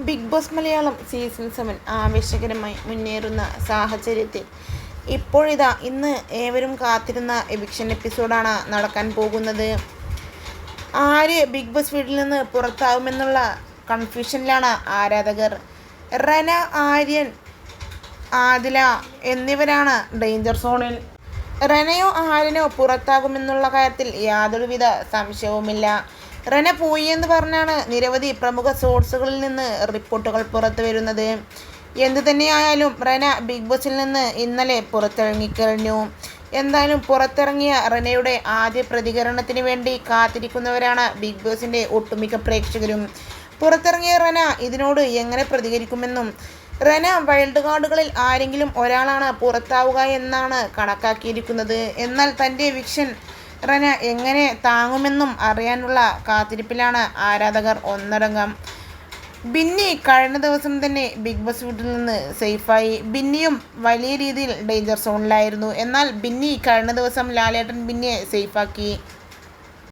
Big boss Malayalam season seven ആവേശകരമായി മുന്നേറുന്ന സാഹചര്യത്തിൽ ഇപ്പോഴിതാ ഇന്ന് ഏവരും കാത്തിരുന്ന എവിക്ഷൻ എപ്പിസോഡാണ് നടക്കാൻ പോകുന്നത്. ആര് ബിഗ് ബോസ് വീട്ടിൽ നിന്ന് പുറത്താവുമെന്നുള്ള കൺഫ്യൂഷനിലാണ് ആരാധകർ. റന ആര്യൻ ആദില എന്നിവരാണ് ഡേഞ്ചർ സോണിൽ റനയോ ആര്യനോ പുറത്താകുമെന്നുള്ള കാര്യത്തിൽ യാതൊരുവിധ സംശയവുമില്ല. റന പോയി എന്ന് പറഞ്ഞാണ് നിരവധി പ്രമുഖ സോഴ്സുകളിൽ നിന്ന് റിപ്പോർട്ടുകൾ പുറത്തു വരുന്നത്. എന്തു തന്നെയായാലും റന ബിഗ് ബോസിൽ നിന്ന് ഇന്നലെ പുറത്തിറങ്ങിക്കഴിഞ്ഞു എന്തായാലും പുറത്തിറങ്ങിയ റനയുടെ ആദ്യ പ്രതികരണത്തിന് വേണ്ടി കാത്തിരിക്കുന്നവരാണ് ബിഗ് ബോസിന്റെ ഒട്ടുമിക്ക പ്രേക്ഷകരും. പുറത്തിറങ്ങിയ റന ഇതിനോട് എങ്ങനെ പ്രതികരിക്കുമെന്നും റന വൈൽഡ് കാർഡുകളിൽ ആരെങ്കിലും ഒരാളാണ് പുറത്താവുക എന്നാണ് കണക്കാക്കിയിരിക്കുന്നത്. എന്നാൽ തന്റെ വിക്ഷൻ റന എങ്ങനെ താങ്ങുമെന്നും അറിയാനുള്ള കാത്തിരിപ്പിലാണ് ആരാധകർ ഒന്നടങ്കം. ബിന്നി കഴിഞ്ഞ ദിവസം തന്നെ ബിഗ് ബോസ് വീട്ടിൽ നിന്ന് സേഫായി. ബിന്നിയും വലിയ രീതിയിൽ ഡേഞ്ചർ സോണിലായിരുന്നു. എന്നാൽ ബിന്നി കഴിഞ്ഞ ദിവസം ലാലേട്ടൻ ബിന്നിയെ സേഫാക്കി.